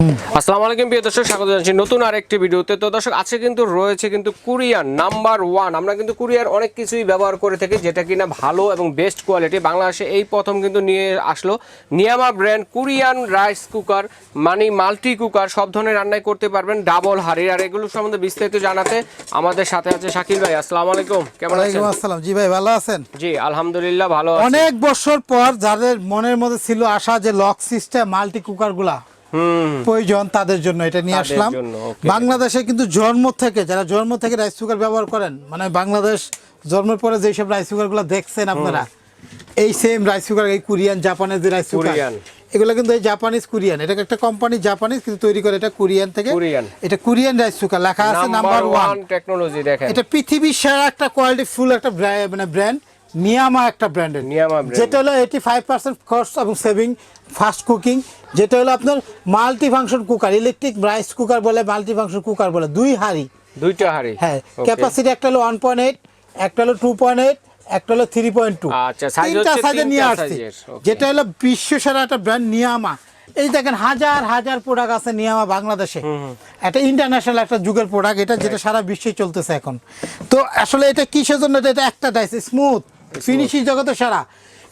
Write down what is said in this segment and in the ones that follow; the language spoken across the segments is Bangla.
আসসালামু আলাইকুম প্রিয় দর্শক স্বাগত জানাচ্ছি নতুন আরেকটি ভিডিওতে। তো দর্শক আছে কিন্তু রয়েছে কিন্তু কুরিয়ার নাম্বার ওয়ান। আমরা কিন্তু কুরিয়ার অনেক কিছুই ব্যবহার করে থাকি যেটা কিনা ভালো এবং বেস্ট কোয়ালিটি। বাংলাদেশে এই প্রথম কিন্তু নিয়ে আসলো নিয়ামা ব্র্যান্ড কুরিয়ান রাইস কুকার মানে মাল্টি কুকার। সব ধরনের রান্নাই করতে পারবেন ডাবল হাড়ির আর এগুলো সম্বন্ধে বিস্তারিত জানাতে আমাদের সাথে আছে শাকিল ভাই। আসসালামু আলাইকুম কেমন আছেন? আসসালাম। জি ভাই ভালো আছেন? জি আলহামদুলিল্লাহ ভালো অনেক বছর পর যাদের মনের মধ্যে ছিল আশা যে লক সিস্টেম মাল্টি কুকারগুলা হুম প্রয়োজন তাদের জন্য এটা নিয়ে আসলাম। বাংলাদেশে কিন্তু জন্ম থেকে যারা জন্ম থেকে রাইস কুকার ব্যবহার করেন মানে বাংলাদেশ জন্মের পরে যেসব রাইস কুকারগুলো দেখছেন আপনারা এই সেম রাইস কুকার এই কোরিয়ান জাপানের যে রাইস কুকার। এগুলো কিন্তু এই জাপানিজ কোরিয়ান এটা একটা কোম্পানি জাপানিজ কিন্তু তৈরি করে এটা কোরিয়ান থেকে এটা কোরিয়ান রাইস কুকার লেখা আছে নাম্বার ওয়ান টেকনোলজি দেখেন। এটা পৃথিবীর সেরা একটা কোয়ালিটি ফুল একটা মানে ব্র্যান্ড নিয়ামা একটা ব্র্যান্ডের নিয়ামা যেটা হলো এইটি ফাইভ পার্সেন্ট কস্ট এবং সেভিং ফাস্ট কুকিং যেটা হলো আপনার multi function cooker electric rice cooker বলে মাল্টি ফাংশন কুকার বলে দুই হাড়ি। দুইটা হাড়ি। হ্যাঁ ক্যাপাসিটি একটা হলো ওয়ান পয়েন্ট এইট একটা হলো টু পয়েন্ট এইট একটা হলো থ্রি পয়েন্ট টু তিনটা সাইজে নিয়ে আসছি। যেটা হলো বিশ্ব সেরা একটা ব্র্যান্ড নিয়ামা এই দেখেন হাজার হাজার প্রোডাক্ট আছে নিয়ামা বাংলাদেশে। একটা ইন্টারন্যাশনাল একটা যুগের প্রোডাক্ট এটা যেটা সারা বিশ্বে চলতেছে এখন। তো আসলে এটা কিসের জন্য? এটা- এটা একটা ডাইস স্মুথ ফিনিশিং জগতে সারা।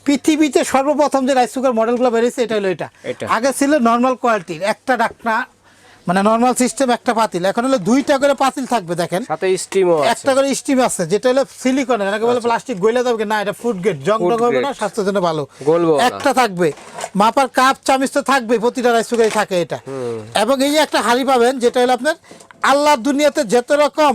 পৃথিবীতে সর্বপ্রথম যে রাইস কুকার মডেলগুলো বেরিয়েছে এটা হলো এটা। আগে ছিল নর্মাল কোয়ালিটির একটা ডাকনা মানে নর্মাল সিস্টেম একটা পাতিল। এখন হলো দুইটা করে পাতিল থাকবে দেখেন। সাথে স্টিমও আছে। একটা করে স্টিম আছে যেটা হলো সিলিকনের এটাকে বলে প্লাস্টিক গইলে যাবে না এটা ফুড গ্রেড জং Food হবে না স্বাস্থ্যের জন্য ভালো। গলবো একটা থাকবে। মাপার কাপ চামিচ তো থাকবে প্রতিটা রাইস কুকারে থাকে এটা। এবং এই একটা হাড়ি পাবেন যেটা হলো আপনার আল্লাহর দুনিয়াতে যত রকম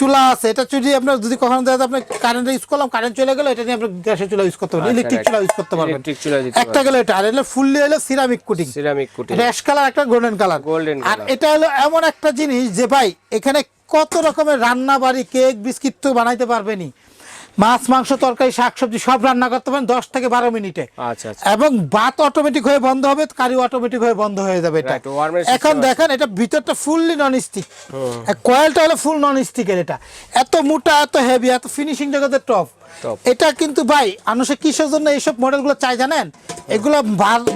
চুলা আছে এটা যদি আপনার যদি কখনো দেখা যায় আপনার কারেন্ট ইউজ করলাম কারেন্ট চলে গেলে এটা নিয়ে আপনি গ্যাসের চুলা ইউজ করতে পারবেন আচ্ছা, ইলেকট্রিক চুলা ইউজ করতে পারবেন। Electric চুলা দিতে একটা গেলে এটা আর এটা ফুললি হলো সিরামিক কোটিং সিরামিক কোটিং র্যাশ কালার একটা গোল্ডেন কালার গোল্ডেন আর এটা হলো এমন একটা জিনিস যে ভাই এখানে কত রকমের রান্না বাড়ি কেক বিস্কিট তো বানাইতে পারবেনি মাছ মাংস তরকারি শাকসবজি সব রান্না করতে পারেন দশ থেকে বারো মিনিটে। আচ্ছা আচ্ছা। এবং বাত অটোমেটিক হয়ে বন্ধ হবে কারি অটোমেটিক হয়ে বন্ধ হয়ে যাবে এটা। এখন দেখেন এটা ভিতরটা ফুললি নন স্টিক কয়েলটা হলো ফুল নন স্টিকের এটা। এত মোটা এত হেভি এত ফিনিশিং জগতের টপ এটা কিন্তু ভাই মানুষের কিসের জন্য এইসব মডেলগুলো চাই জানেন? এগুলো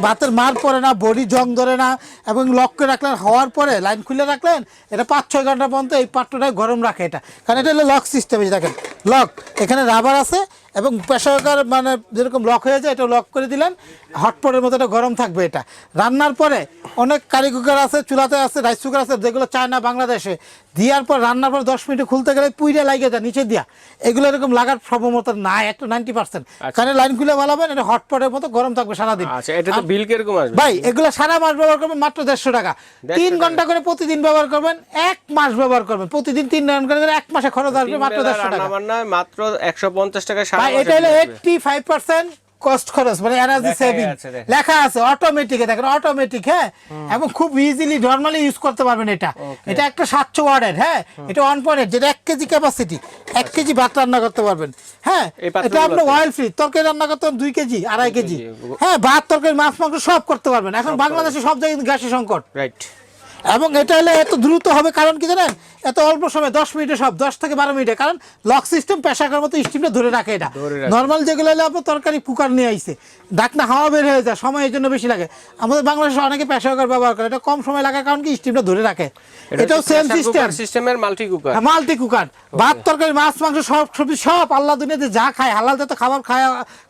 ভাতের মার পরে না, বডি জং ধরে না, এবং লক্ষ্যে রাখলেন, হওয়ার পরে লাইন খুলে রাখলেন, এটা পাঁচ ছয় ঘণ্টা পর্যন্ত এই পাত্রটায় গরম রাখে এটা। কারণ এটা হলো লক সিস্টেম দেখেন, লক, এখানে রাবার আছে এবং প্রেশার মানে যেরকম লক হয়ে যায় এটা লক করে দিলেন। হটপটের মতো এটা গরম থাকবে এটা। রান্নার পরে অনেক কারি কুকার আছে চুলাতে আছে রাইস কুকার আছে যেগুলো চায় না বাংলাদেশে। দেওয়ার পর রান্নার পর দশ মিনিটে খুলতে গেলে পুইরে লাগে যায় নিচে দিয়া। এগুলো এরকম লাগার সম্ভবত নাই একটা নাইনটি পার্সেন্ট কারণ লাইন খুলে বালাবেন এটা হটপটের মতো গরম থাকবে সারাদিন। আচ্ছা এটা বিল কীরকম আসবে? ভাই এগুলো সারা মাস ব্যবহার করবেন মাত্র দেড়শো টাকা। তিন ঘণ্টা করে প্রতিদিন ব্যবহার করবেন এক মাস ব্যবহার করবেন। প্রতিদিন তিন ঘণ্টা করে এক মাসে খরচ আসবে মাত্র দেড়শো টাকা। মাত্র 150 টাকা সারা ভাই এটা হলো কস্ট খরচ মানে এনার্জি সেভিং লেখা আছে অটোমেটিক দেখেন অটোমেটিক হ্যাঁ? এবং খুব ইজিলি নর্মালি ইউজ করতে পারবেন এটা। এটা একটা সাতশো ওয়ার্ডের হ্যাঁ? এটা ওয়ান পয়েন্ট যেটা এক কেজি ক্যাপাসিটি এক কেজি ভাত রান্না করতে পারবেন হ্যাঁ? এটা আপনার অয়েল ফ্রি তরকারি রান্না করতে পারবেন দুই কেজি আড়াই কেজি। কেজি। হ্যাঁ ভাত তরকারি মাছ মাংস সব করতে পারবেন। এখন বাংলাদেশে সব জায়গায় গ্যাসের সংকট। রাইট এবং এটা হলে এত দ্রুত হবে কারণ কি জানেন? এত অল্প সময় দশ মিনিটে সব দশ থেকে বারো মিনিটে কারণ লক সিস্টেম পেশাকার মতো স্টিমটা ধরে রাখে এটা। নর্মাল যেগুলো হলে আপনার তরকারি কুকার নিয়ে আইছে ডাকনা হাওয়া বের হয়ে যায় সময় এই জন্য বেশি লাগে। আমাদের বাংলাদেশে অনেকে পেশাকার ব্যবহার করে এটা কম সময় লাগার কারণ কি স্টিমটা ধরে রাখে। এটাও সেম সিস্টেম সিস্টেমের মাল্টি কুকার মাল্টি কুকার ভাত তরকারি মাছ মাংস সব সবজি সব আল্লাহ দুনিয়াতে যা খায় হালাল যত খাবার খায়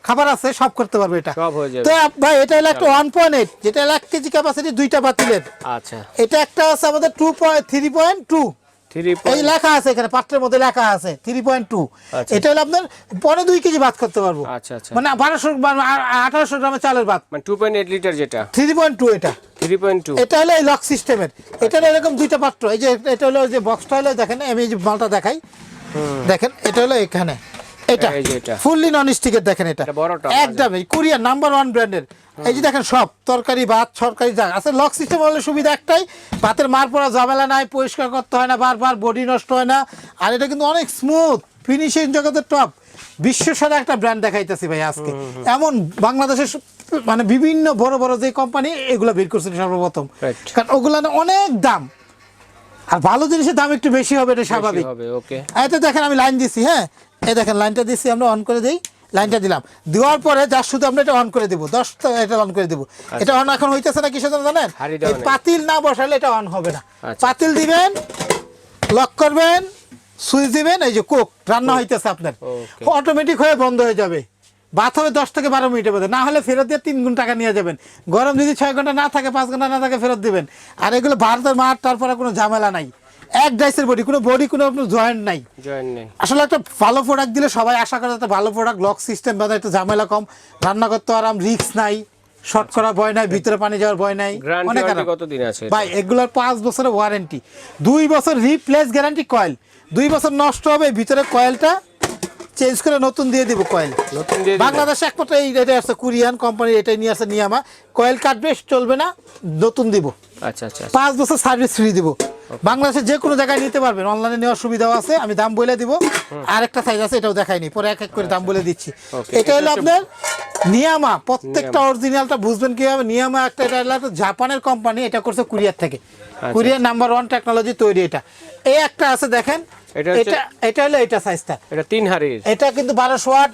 খাবার আছে সব করতে পারবে এটা। হয়ে। তো ভাই এটা হলো একটা ওয়ান পয়েন্ট এইট যেটা হলো এক কেজি ক্যাপাসিটি দুইটা পাতিলের আচ্ছা। এটা একটা আছে আমাদের two point three point two 3 এই লেখা আছে এখানে পাত্রের মধ্যে লেখা আছে থ্রি পয়েন্ট টু। এটা হলো আপনার পরে দুই কেজি ভাত করতে পারব। আচ্ছা, আচ্ছা। মানে বারোশো আঠারোশো গ্রামের চালের ভাত। মানে 2.8 লিটার যেটা। থ্রি পয়েন্ট টু এটা। 3.2 এটা হলো এই লক সিস্টেমের এটা হলো এরকম দুইটা পাত্র। এই যে এটা হলো যে বক্সটা হলো দেখেন আমি এই যে মালটা দেখাই। দেখেন এটা হলো এখানে। এটা। ফুললি নন স্টিকের দেখেন এটা। একদম নাম্বার ওয়ান ব্র্যান্ডের এই যে দেখেন সব তরকারি ভাত সরকারি যা। আছে লক সিস্টেম হলে সুবিধা একটাই ভাতের মার পড়া ঝামেলা নাই পরিষ্কার করতে হয় না বারবার বডি নষ্ট হয় না। আর এটা কিন্তু অনেক স্মুথ ফিনিশিং জগতের টপ একটা ব্র্যান্ড দেখাইতেছি ভাই আজকে। এমন বাংলাদেশের মানে বিভিন্ন বড় বড় যে কোম্পানি এগুলো বের করছে সর্বপ্রথম। কারণ ওগুলো অনেক দাম। আর ভালো জিনিসের দাম একটু বেশি হবে এটা স্বাভাবিক। হবে এটা দেখেন আমি লাইন দিছি হ্যাঁ? এই দেখেন লাইনটা দিচ্ছি আমরা অন করে দিই। লাইনটা দিলাম। দেওয়ার পরে যা শুধু আমরা এটা অন করে দেবো। দশটা এটা অন করে দেবো। এটা অন এখন হইতেছে না কিসের জন্য জানেন? এই পাতিল না বসালে এটা অন হবে না। আচ্ছা। পাতিল দিবেন লক করবেন সুইচ দিবেন এই যে কোক রান্না হইতেছে আপনার। অটোমেটিক হয়ে বন্ধ হয়ে যাবে। বাথ হবে দশ থেকে বারো মিনিটের মধ্যে। না হলে ফেরত দিয়ে তিন গুণ টাকা নিয়ে যাবেন। গরম যদি ছয় ঘণ্টা না থাকে পাঁচ ঘণ্টা না থাকে ফেরত দিবেন। আর এগুলো ভারতের মাঠ তারপরে কোনো ঝামেলা নাই। এক ডাইসের বডি কোনো বডি কোনো আপনার জয়েন্ট নাই। আসলে একটা ভালো প্রোডাক্ট দিলে সবাই আশা করে একটা ভালো প্রোডাক্ট লক সিস্টেম একটু ঝামেলা কম। রান্না করতে আরাম রিস্ক নাই। শর্ট করার ভয় নাই ভিতরে পানি যাওয়ার ভয় নাই। গ্যারান্টি অনেক ওয়ারেন্টি আরাম। কত দিন আছে ভাই এগুলোর পাঁচ বছরের ওয়ারেন্টি দুই বছর রিপ্লেস গ্যারান্টি কয়েল দুই বছর নষ্ট হবে ভিতরে কয়েলটা চেঞ্জ করে নতুন দিয়ে দিব কয়েল? বাংলাদেশে একমাত্র এই এটা আসছে কুরিয়ান কোম্পানি এটাই নিয়ে আসছে নিয়ামা কয়েল কাটবে চলবে না নতুন দিব। আচ্ছা আচ্ছা আচ্ছা। পাঁচ বছর সার্ভিস ফ্রি দিব। বাংলাদেশে যে কোনো জায়গায় নিতে পারবেন। অনলাইনে নেওয়ার সুবিধাও আছে আমি দাম বলে দিব। আর একটা সাইজ আছে এটাও দেখাইনি। পরে এক এক করে দাম বলে দিচ্ছি। এটা হলো আপনার নিয়ামা প্রত্যেকটা অরিজিনালটা বুঝবেন কীভাবে? নিয়ামা একটা এটা হলো জাপানের কোম্পানি এটা করছে কুরিয়ার থেকে। আচ্ছা। কুরিয়ার নাম্বার ওয়ান টেকনোলজি তৈরি এটা। এই একটা আছে দেখেন। এটা এটা এটা হলো এটা সাইজটা এটা তিন হাড়ির। এটা কিন্তু বারোশো ওয়াট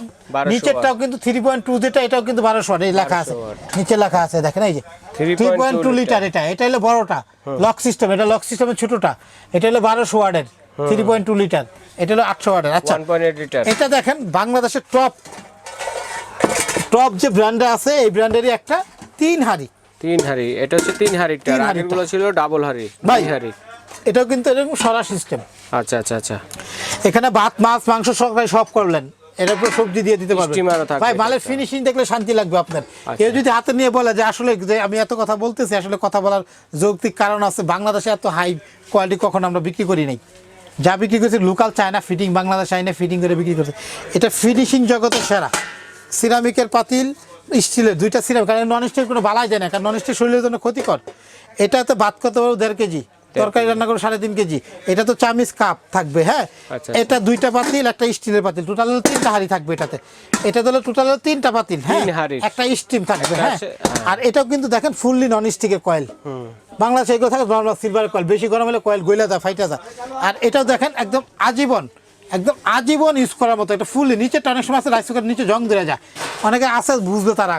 নিচেরটাও কিন্তু থ্রি পয়েন্ট টু যেটা এটাও কিন্তু বারোশো ওয়াট এই লেখা আছে। নিচে লেখা আছে দেখেন এই যে। 3.2 থ্রি পয়েন্ট টু লিটার। এটা এটা হলো বড়টা লক সিস্টেম এটা লক সিস্টেমের ছোটটা। এটা হলো বারোশো ওয়াটের থ্রি পয়েন্ট টু লিটার। এটা হলো ওয়াটের আচ্ছা। লিটার। দেখেন বাংলাদেশের টপ টপ যে ব্র্যান্ডে আছে এই ব্র্যান্ডেরই একটা তিন হাড়ি। তিন হাড়ি এটা হচ্ছে তিন হাড়িটা। তিন আগের ছিল ডাবল হাড়ি ভাই হাড়ি। এটাও কিন্তু এরকম সরা সিস্টেম আচ্ছা আচ্ছা আচ্ছা। এখানে ভাত মাছ মাংস সকালে সব করলেন। এর উপর সবজি দিয়ে দিতে পারবেন। ভাই মালের ফিনিশিং দেখলে শান্তি লাগবে আপনার। কেউ যদি হাতে নিয়ে বলে যে আসলে যে আমি এত কথা বলতেছি আসলে কথা বলার যৌক্তিক কারণ আছে বাংলাদেশে এত হাই কোয়ালিটি কখনো আমরা বিক্রি করি নাই। যা বিক্রি করছি local China fitting Bangladesh China fitting করে বিক্রি করছে। এটা ফিনিশিং জগতের সেরা। সিরামিকের পাতিল স্টিলের দুইটা সিরামিক কারণ নন স্টিল কোনো বালাই যায় না কারণ নন স্টিল শরীরের জন্য ক্ষতিকর। এটা তো ভাত করতে পারব দেড় কেজি। তরকারি রান্না করে সাড়ে তিন কেজি। এটা তো চামিচ কাপ থাকবে হ্যাঁ? আচ্ছা, এটা দুইটা পাতিল একটা স্টিলের পাতিল। টোটাল হলো তিনটা হাড়ি থাকবে এটাতে। এটা হলো টোটাল হলো তিনটা পাতিল হ্যাঁ? একটা স্টিম থাকবে হ্যাঁ? হ্যাঁ। আর এটাও কিন্তু দেখেন ফুললি নন স্টিকের কয়েল বাংলাদেশে এগুলো থাকে নর্মাল সিলভার কয়েল বেশি গরম হলে কয়েল গইলা যায় ফাইটা যায়। আর এটাও দেখেন একদম আজীবন একদম আজীবন ইউজ করার মতো এটা ফুললি নিচে অনেক সময় আছে রাইস কুকার নিচে জং ধরে যায়। অনেকে আছে বুঝবে তারা।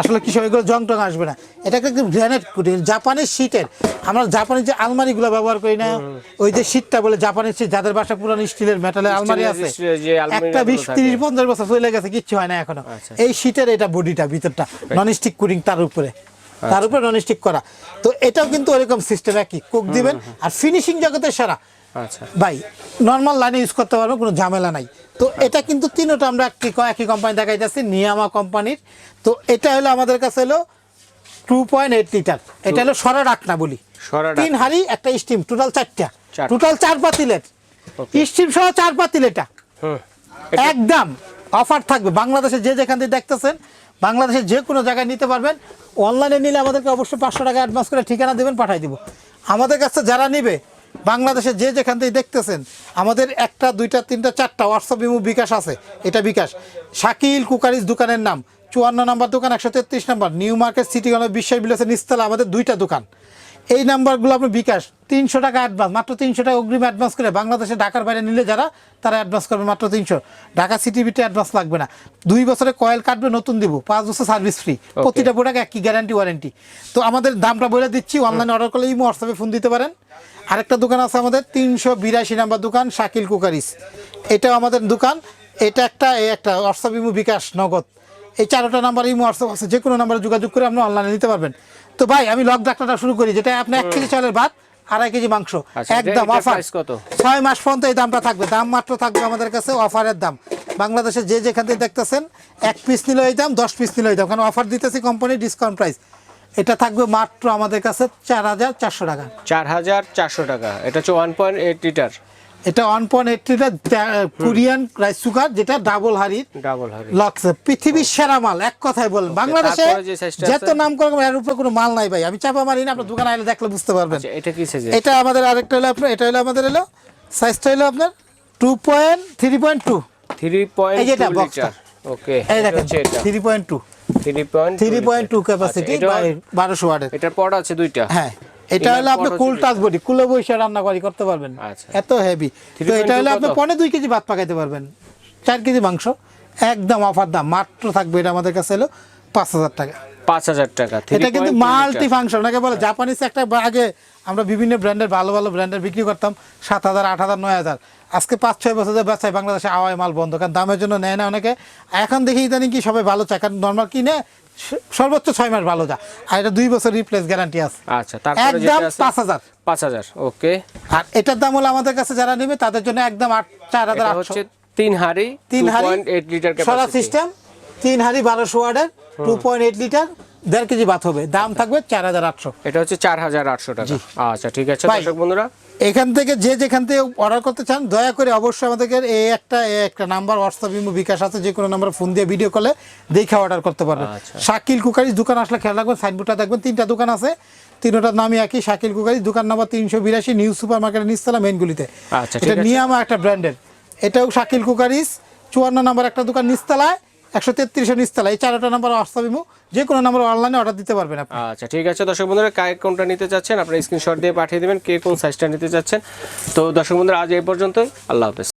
আসলে কি সব এগুলো জং টং আসবে না। এটা একদম গ্রানাইট কুটিং জাপানের শীটের আমরা জাপানের যে আলমারিগুলো ব্যবহার করি না ওই যে শীটটা বলে জাপানের শীট যাদের বাসা পুরানো স্টিলের মেটালের আলমারি আছে একটা বিশ। তিরিশ পঞ্চাশ বছর চলে গেছে কিচ্ছু হয় না এখনও। আচ্ছা। এই শীটের এটা বডিটা ভিতরটা। নন স্টিক কুটিং তার উপরে। তার উপরে নন স্টিক করা। তো এটাও কিন্তু ওরকম সিস্টেম একই। কুক দিবেন আর ফিনিশিং জগতের সারা। আচ্ছা। ভাই নর্মাল লাইনে ইউজ করতে পারব কোনো ঝামেলা নাই। তো এটা কিন্তু তিনটা আমরা একই একই কোম্পানি দেখাইতেছি নিয়ামা কোম্পানির তো এটা হলো আমাদের কাছে হলো টু পয়েন্ট এইট লিটার এটা হলো সরা ডাকনা বলি। তিন হাড়ি একটা স্টিম টোটাল চারটা। টোটাল চার পাতিলের স্টিম সহ চার পাতিল এটা একদম। অফার থাকবে। বাংলাদেশে যে যেখান থেকে দেখতেছেন বাংলাদেশের যে কোনো জায়গায় নিতে পারবেন। অনলাইনে নিলে আমাদেরকে অবশ্যই পাঁচশো টাকা অ্যাডভান্স করে ঠিকানা দেবেন পাঠাই দিব। আমাদের কাছে যারা নিবে বাংলাদেশে যে যেখান থেকে দেখতেছেন, আমাদের একটা, দুইটা, তিনটা, চারটা হোয়াটসঅ্যাপ ইমু বিকাশ আছে। এটা বিকাশ। শাকিল কুকারিজ দোকানের নাম। চুয়ান্ন নম্বর দোকান, একশো তেত্রিশ নম্বর। নিউ মার্কেট সিটি বিশ্বাস বিলাসের নিস্তলা আমাদের দুইটা দোকান। এই নাম্বারগুলো আপনার বিকাশ। তিনশো টাকা অ্যাডভান্স মাত্র তিনশো টাকা অগ্রিম অ্যাডভান্স করে বাংলাদেশে ঢাকার বাইরে নিলে যারা তারা অ্যাডভান্স করবে মাত্র তিনশো। ঢাকা সিটি বিটে অ্যাডভান্স লাগবে না। দুই বছরে কয়েল কাটবে নতুন দিব। পাঁচ বছর সার্ভিস ফ্রি প্রতিটা প্রোডাক্ট একই গ্যারান্টি ওয়ারেন্টি তো আমাদের দামটা বলে দিচ্ছি অনলাইনে অর্ডার করলে ইমো হোয়াটসঅ্যাপে ফোন দিতে পারেন। আরেকটা দোকান আছে আমাদের তিনশো বিরাশি নাম্বার দোকান শাকিল কুকারিস। এটাও আমাদের দোকান। এটা একটা এই একটা হোয়াটসঅ্যাপ ইমো বিকাশ নগদ। এই চারোটা নাম্বার ইমো হোয়াটসঅ্যাপ আছে। যে কোনো নাম্বারে যোগাযোগ করে আপনি অনলাইনে নিতে পারবেন। তো ভাই আমি লক ডাক্তারটা শুরু করি যেটা আপনি এক কেজি চালের ভাত আড়াই কেজি মাংস। আচ্ছা, একদম অফার ছয় মাস পর্যন্ত এই দামটা থাকবে। দাম মাত্র থাকবে আমাদের কাছে অফারের দাম। বাংলাদেশে যে যেখান থেকে দেখতেছেন এক পিস নিলে এই দাম দশ পিস নিলে এই দাম। কারণ অফার দিতেছি কোম্পানি ডিসকাউন্ট প্রাইস এটা থাকবে মাত্র আমাদের কাছে চার হাজার চারশো টাকা। চার হাজার চারশো টাকা। এটা হচ্ছে ওয়ান পয়েন্ট এইট লিটার এটা one point Korean rice cooker যেটা ডাবল হাড়ির ডাবল হাড়ি। লক্স পৃথিবীর সেরা মাল এক কথায় বলেন। বাংলাদেশে যত নাম করে এর উপরে কোনো মাল নাই ভাই। আমি চাপা মারি না আপনার দোকানে আইলে দেখলে বুঝতে পারবেন। আচ্ছা এটা কি সাইজে এটা আমাদের আরেকটা হলো আপনার এটা হলো আমাদের হলো সাইজটা হলো আপনার two point three point two three point এই ওকে এই দেখেন three point two three point three point two capacity বারোশো ওয়াটের এটার পট আছে দুইটা। হ্যাঁ। এটা হলো আপনি কুল টাচ বডি কুলে বসে রান্না করি করতে পারবেন। আচ্ছা। এত হেভি তো এটা হলো আপনি? পনে দুই কেজি ভাত পাকাইতে পারবেন। চার কেজি মাংস একদম অফার দাম। মাত্র থাকবে এটা আমাদের কাছে হলো পাঁচ হাজার টাকা। পাঁচ হাজার টাকা এটা কিন্তু মাল্টি ফাংশন ওনাকে বলে জাপানিজ একটা আগে আমরা বিভিন্ন ব্র্যান্ডের ভালো ভালো ব্র্যান্ডের বিক্রি করতাম সাত হাজার আট হাজার নয় হাজার। আজকে পাঁচ ছয় বছর ধরে ব্যবসায় বাংলাদেশে আওয়ায় মাল বন্ধ। কারণ দামের জন্য নেয় না অনেকে। এখন দেখি ইদানিং কি সবাই ভালো চায়? কারণ নর্মাল কিনে সর্বোচ্চ ছয় মাস ভালো যা। আর এটা দুই বছর রিপ্লেস গ্যারান্টি আছে। আচ্ছা তারপরে একদম যেটা আছে? পাঁচ হাজার। পাঁচ হাজার ওকে। আর এটার দাম হলো আমাদের কাছে যারা নেবে তাদের জন্য একদম আট চার হাজার হচ্ছে তিন হাড়ি তিন হাড়ি এইট লিটার সোলার সিস্টেম তিন হাড়ি বারোশো ওয়ার্ডের টু পয়েন্ট এইট লিটার দেড় কেজি ভাত হবে। দাম থাকবে চার হাজার আটশো। এটা হচ্ছে চার হাজার আটশো টাকা। আচ্ছা ঠিক আছে দর্শক বন্ধুরা এখান থেকে যে যেখান থেকে অর্ডার করতে চান দয়া করে অবশ্যই আমাদেরকে এই একটা একটা নাম্বার হোয়াটসঅ্যাপ ইমো বিকাশ আছে যে কোনো নাম্বার ফোন দিয়ে ভিডিও কলে দেখে অর্ডার করতে পারবেন। আচ্ছা। শাকিল কুকারিজ দোকান আসলে খেয়াল রাখবেন সাইনবোর্ডটা দেখবেন তিনটা দোকান আছে। তিনটার নামই একই শাকিল কুকারিজ দোকান নাম্বার তিনশো বিরাশি নিউ সুপার মার্কেটের নিচতলা মেনগুলিতে আচ্ছা, এটা আছে। নিয়ামা একটা ব্র্যান্ডের এটাও শাকিল কুকারিজ চুয়ান্ন নাম্বার একটা দোকান নিচতলায়। একশো তেত্রিশের নিচতলা, এই চারটা নাম্বার হোয়াটসঅ্যাপ ইমো যে কোনো নাম্বার অনলাইনে অর্ডার দিতে পারবেন আচ্ছা ঠিক আছে দর্শক বন্ধুরা কায় কোনটা নিতে চাচ্ছেন আপনার স্ক্রিনশট দিয়ে পাঠিয়ে দেবেন, কে কোন সাইজটা নিতে চাচ্ছেন। তো দর্শক বন্ধুরা, আজ এই পর্যন্তই, আল্লাহ হাফেজ।